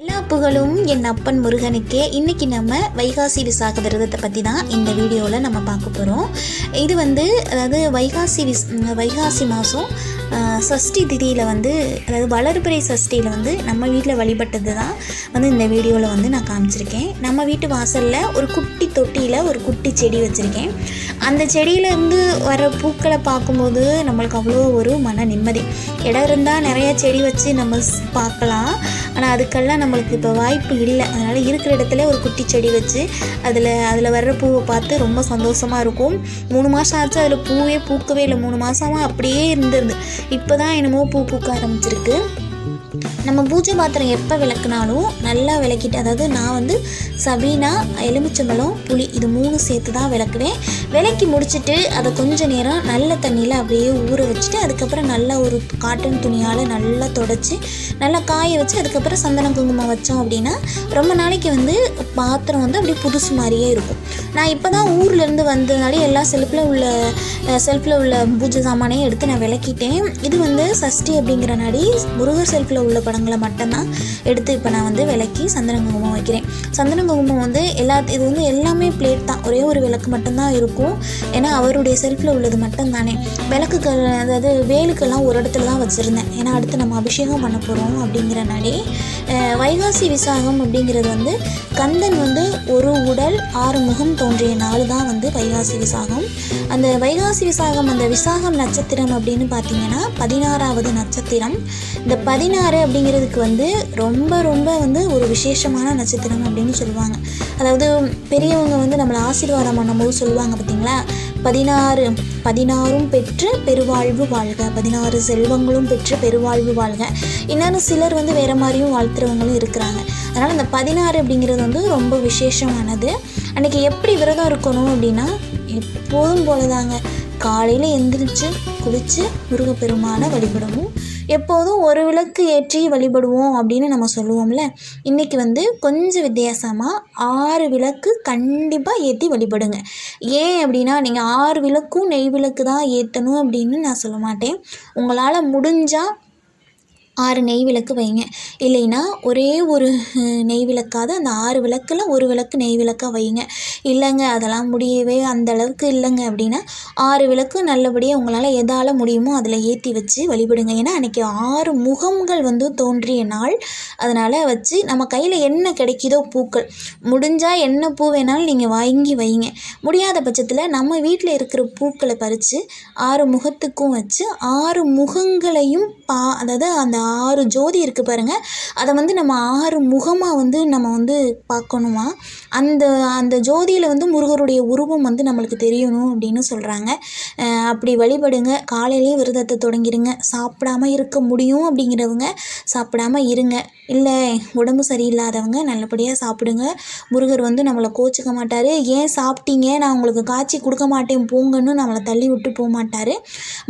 எல்லா புகழும் என் அப்பன் முருகனுக்கே. இன்னைக்கு நம்ம வைகாசி விசாக விரதத்தை பற்றி தான் இந்த வீடியோவில் நம்ம பார்க்க போகிறோம் இது வந்து அதாவது வைகாசி விஸ் வைகாசி மாதம் சஷ்டி திதியில் வந்து அதாவது வளர்பிறை சஷ்டியில் வந்து நம்ம வீட்டில் வழிபட்டது தான் வந்து இந்த வீடியோவில் வந்து நான் காமிச்சிருக்கேன். நம்ம வீட்டு வாசலில் ஒரு குட்டி தொட்டியில் ஒரு குட்டி செடி வச்சுருக்கேன். அந்த செடியிலேருந்து வர பூக்களை பார்க்கும்போது நம்மளுக்கு அவ்வளோ ஒரு மன நிம்மதி. இடம் இருந்தால் நிறைய செடி வச்சு நம்ம பார்க்கலாம். ஆனால் அதுக்கெல்லாம் நம்மளுக்கு இப்போ வாய்ப்பு இல்லை. அதனால் இருக்கிற இடத்துல ஒரு குட்டி செடி வச்சு அதில் அதில் வர்ற பூவை பார்த்து ரொம்ப சந்தோஷமாக இருக்கும். மூணு மாதம் ஆச்சு அதில் பூவே பூக்கவே இல்லை. மூணு மாதமாக அப்படியே இருந்திருந்து. இப்போ தான் என்னமோ பூ பூக்க ஆரம்பிச்சிருக்கு. நம்ம பூஜை பாத்திரம் எப்போ விளக்குனாலும் நல்லா விளக்கிட்டு அதாவது நான் வந்து சபீனா எலுமிச்சம்பழம் புளி இது மூணு சேர்த்து தான் விளக்குவேன். விளக்கி முடிச்சுட்டு அதை கொஞ்ச நேரம் நல்ல தண்ணியில் அப்படியே ஊற வச்சுட்டு அதுக்கப்புறம் நல்லா ஒரு காட்டன் துணியால் நல்லா தொடச்சி நல்லா காய வச்சு அதுக்கப்புறம் சந்தன குங்குமம் வச்சோம் அப்படின்னா ரொம்ப நாளைக்கு வந்து பாத்திரம் வந்து அப்படியே புதுசு மாதிரியே இருக்கும். நான் இப்போ தான் ஊர்லேருந்து வந்ததுனால எல்லா செல்ஃபில் உள்ள செல்ஃபில் உள்ள பூஜை சாமானையும் எடுத்து நான் விளக்கிட்டேன். இது வந்து சஷ்டி அப்படிங்கிறனாடி முருகர் செல்ஃபில் உள்ள படங்களை மட்டும்தான் எடுத்து இப்போ நான் வந்து விளக்கி சந்தன குங்குமம் வைக்கிறேன். சந்தன குங்குமம் வந்து எல்லா இது வந்து எல்லாமே பிளேட் தான். ஒரே ஒரு விளக்கு மட்டும்தான் இருக்கும். ஏன்னா அவருடைய செல்ஃபில் உள்ளது மட்டும்தானே. விளக்குகள் அதாவது வேலுக்கெல்லாம் ஒரு இடத்துல தான் வச்சுருந்தேன். ஏன்னா அடுத்து நம்ம அபிஷேகம் பண்ண போகிறோம் அப்படிங்கிறனாலே வைகாசி விசாகம் அப்படிங்கிறது வந்து கந்தன் வந்து ஒரு உடல் ஆறு முகம் தோன்றிய நாள் தான் வந்து வைகாசி விசாகம். அந்த வைகாசி விசாகம் அந்த விசாகம் நட்சத்திரம் அப்படின்னு பார்த்தீங்கன்னா பதினாறாவது நட்சத்திரம். இந்த பதினாறு அப்படிங்கிறதுக்கு வந்து ரொம்ப ரொம்ப வந்து ஒரு விசேஷமான நட்சத்திரம் அப்படின்னு சொல்லுவாங்க. அதாவது பெரியவங்க வந்து நம்மளை ஆசீர்வாதம் பண்ணும்போது சொல்லுவாங்க பார்த்தீங்களா? பதினாறு பதினாறும் பெற்று பெருவாழ்வு வாழ்க. பதினாறு செல்வங்களும் பெற்று பெருவாழ்வு வாழ்க. இன்னும் சிலர் வந்து வேறு மாதிரியும் வாழ்த்துறவங்களும் இருக்கிறாங்க. அதனால் அந்த பதினாறு அப்படிங்கிறது வந்து ரொம்ப விசேஷமானது. அன்றைக்கி எப்படி விரதம் இருக்கணும் அப்படின்னா எப்போதும் போலதாங்க. காலையில் எந்திரிச்சு குளித்து முருகப்பெருமானை வழிபடவும் எப்போதும் ஒரு விளக்கு ஏற்றி வழிபடுவோம் அப்படின்னு நம்ம சொல்லுவோம்ல. இன்றைக்கி வந்து கொஞ்சம் வித்தியாசமாக ஆறு விளக்கு கண்டிப்பாக ஏற்றி வழிபடுங்க. ஏன் அப்படின்னா நீங்கள் ஆறு விளக்கும் நெய் விளக்கு தான் ஏற்றணும் அப்படின்னு நான் சொல்ல மாட்டேன். உங்களால் முடிஞ்சால் ஆறு நெய் விளக்கு வைங்க. இல்லைன்னா ஒரே ஒரு நெய் விளக்காவது அந்த ஆறு விளக்கில் ஒரு விளக்கு நெய் விளக்காக வைங்க. இல்லைங்க அதெல்லாம் முடியவே அந்த அளவுக்கு இல்லைங்க அப்படின்னா ஆறு விளக்கு நல்லபடியாக உங்களால் எதால் முடியுமோ அதில் ஏற்றி வச்சு வழிபடுங்க. ஏன்னா அன்றைக்கி ஆறு முகங்கள் வந்து தோன்றிய நாள். அதனால் வச்சு நம்ம கையில் என்ன கிடைக்குதோ பூக்கள். முடிஞ்சால் என்ன பூ வேணாலும் நீங்கள் வாங்கி வைங்க. முடியாத பட்சத்தில் நம்ம வீட்டில் இருக்கிற பூக்களை பறித்து ஆறு முகத்துக்கும் வச்சு ஆறு முகங்களையும் பா அதாவது அந்த ஆறு ஜோதி இருக்குது பாருங்கள் அதை வந்து நம்ம ஆறு முகமாக வந்து நம்ம வந்து பார்க்கணுமா? அந்த அந்த ஜோதியில் வந்து முருகருடைய உருவம் வந்து நம்மளுக்கு தெரியணும் அப்படின்னு சொல்கிறாங்க அப்படி வழிபடுங்க. காலையிலேயே விரதத்தை தொடங்கிடுங்க சாப்பிடாம இருக்க முடியும் அப்படிங்கிறவங்க சாப்பிடாம இருங்க. இல்லை உடம்பு சரியில்லாதவங்க நல்லபடியாக சாப்பிடுங்க. முருகர் வந்து நம்மளை கோச்சிக்க மாட்டார். ஏன் சாப்பிட்டீங்க? நான் உங்களுக்கு காய்ச்சி கொடுக்க மாட்டேன். போங்கன்னு நம்மளை தள்ளி விட்டு போக மாட்டார்.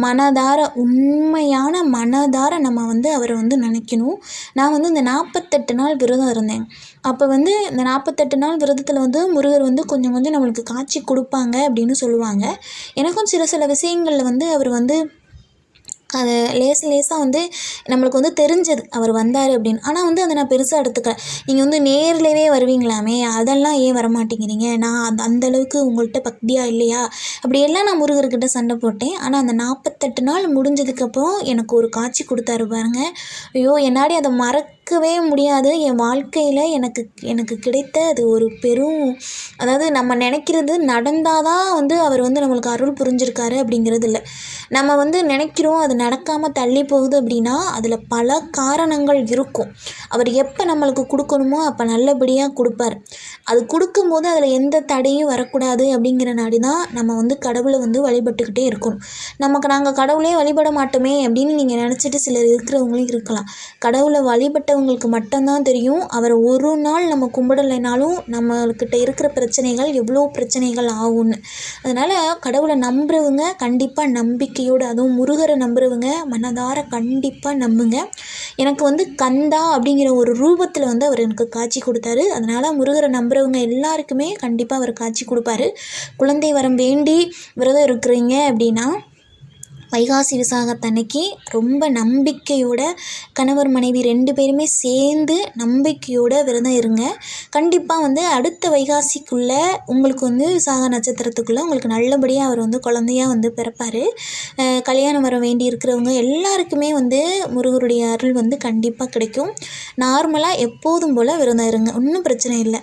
மனதார உண்மையான மனதார நம்ம வந்து அவர் வந்து நினைக்கணும். நான் வந்து இந்த நாற்பத்தெட்டு நாள் விரதம் இருந்தேன். அப்போ வந்து இந்த நாற்பத்தெட்டு நாள் விரதத்தில் வந்து முருகர் வந்து கொஞ்சம் கொஞ்சம் நம்மளுக்கு காட்சி கொடுப்பாங்க அப்படின்னு சொல்லுவாங்க. எனக்கும் சில சில விஷயங்களில் வந்து அவர் வந்து அது லேச லேசாக வந்து நம்மளுக்கு வந்து தெரிஞ்சது. அவர் வந்தார் அப்படின்னு. ஆனால் வந்து அதை நான் பெருசாக எடுத்துக்கல. நீங்கள் வந்து நேர்லவே வருவீங்களாமே அதெல்லாம் ஏன் வர மாட்டேங்கிறீங்க நான் அந்த அந்தளவுக்கு உங்கள்கிட்ட பக்தியாக இல்லையா? அப்படியெல்லாம் நான் முருகர்கிட்ட சண்டை போட்டேன். ஆனால் அந்த நாற்பத்தெட்டு நாள் முடிஞ்சதுக்கப்புறம் எனக்கு ஒரு காட்சி கொடுத்தாரு பாருங்க. ஐயோ என்னாடி அதை மறக்கவே முடியாது. என் வாழ்க்கையில் எனக்கு எனக்கு கிடைத்த அது ஒரு பெரும் அதாவது நம்ம நினைக்கிறது நடந்தால் தான் வந்து அவர் வந்து நம்மளுக்கு அருள் புரிஞ்சிருக்காரு அப்படிங்கிறது இல்லை. நம்ம வந்து நினைக்கிறோம் அது நடக்காமல் தள்ளி போகுது அப்படின்னா அதில் பல காரணங்கள் இருக்கும். அவர் எப்போ நம்மளுக்கு கொடுக்கணுமோ அப்போ நல்லபடியாக கொடுப்பார். அது கொடுக்கும்போது அதில் எந்த தடையும் வரக்கூடாது அப்படிங்கிற நாடி தான் நம்ம வந்து கடவுளை வந்து வழிபட்டுக்கிட்டே இருக்கணும். நமக்கு நாங்கள் கடவுளே வழிபட மாட்டோமே அப்படின்னு நீங்கள் நினச்சிட்டு சிலர் இருக்கிறவங்களும் இருக்கலாம். கடவுளை வழிபட்ட வழிபட்டவங்களுக்கு மட்டும்தான் தெரியும். அவரை ஒரு நாள் நம்ம கும்பிடலைனாலும் நம்மக்கிட்ட இருக்கிற பிரச்சனைகள் எவ்வளோ பிரச்சனைகள் ஆகும்னு. அதனால் கடவுளை நம்புறவங்க கண்டிப்பாக நம்பிக்கையோடு அதுவும் முருகரை நம்புறவங்க மனதார கண்டிப்பாக நம்புங்க. எனக்கு வந்து கந்தா அப்படிங்கிற ஒரு ரூபத்தில் வந்து அவர் எனக்கு காட்சி கொடுத்தாரு. அதனால் முருகரை நம்புறவங்க எல்லாருக்குமே கண்டிப்பாக அவர் காட்சி கொடுப்பாரு. குழந்தை வரம் வேண்டி விரதம் இருக்கிறீங்க அப்படின்னா வைகாசி விசாகத்தன்னைக்கு ரொம்ப நம்பிக்கையோட கணவர் மனைவி ரெண்டு பேருமே சேர்ந்து நம்பிக்கையோட விரதம் இருங்க. கண்டிப்பாக வந்து அடுத்த வைகாசிக்குள்ளே உங்களுக்கு வந்து விசாக நட்சத்திரத்துக்குள்ளே உங்களுக்கு நல்லபடியாக அவர் வந்து குழந்தையா வந்து பிறப்பார். கல்யாணம் வர வேண்டி இருக்கிறவங்க எல்லாருக்குமே வந்து முருகருடைய அருள் வந்து கண்டிப்பாக கிடைக்கும். நார்மலாக எப்போதும் போல் விரதம் இருங்க. ஒன்றும் பிரச்சனை இல்லை.